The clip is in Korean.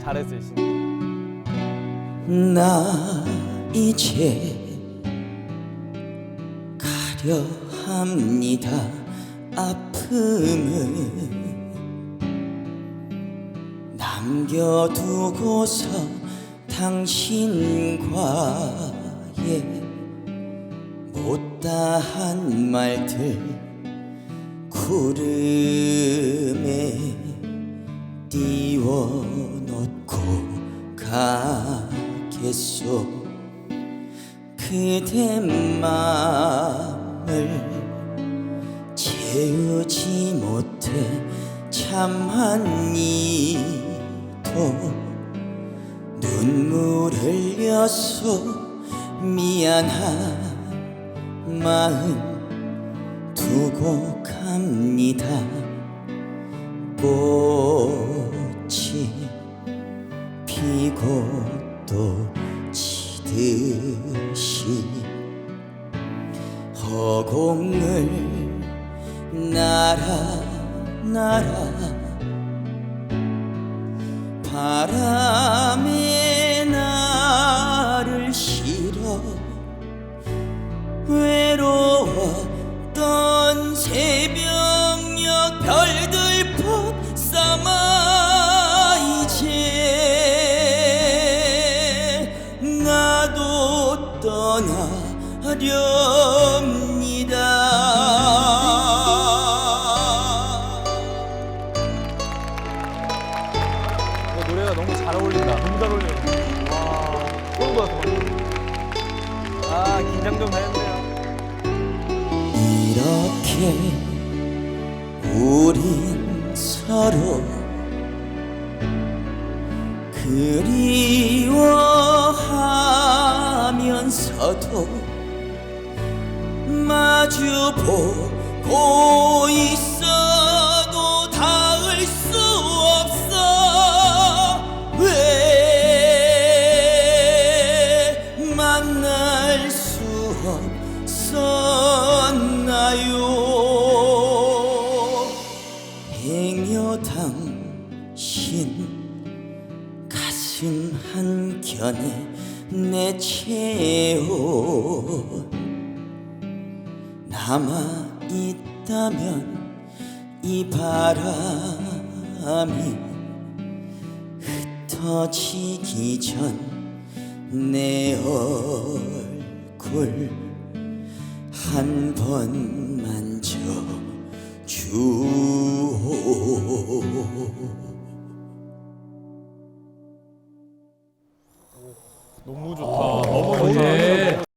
잘했어요 진짜. 나 이제 가려 합니다 아픔을 남겨두고서 당신과의 못다한 말들 구름에 띄워놓고 가겠소. 그대 마음을 채우지 못해 참한 이도 눈물 흘려서 미안한 마음 두고 갑니다. 꽃 허공을 날아 날아 바람에 나를 실어 외로웠던 새벽녘 별들 pod 삼아 이제 나도 떠나렵 어울린다. 너무 잘 어울려. 와 소름 돋았어. 아 긴장 좀 했네요. 이렇게 우린 서로 그리워하면서도 마주 보고 있어 행여 당신 가슴 한켠에 내채운 남아 있다면 이 바람이 흩어지기 전 내 얼굴 한번 만져 너무 좋다. 너무 좋다. 예.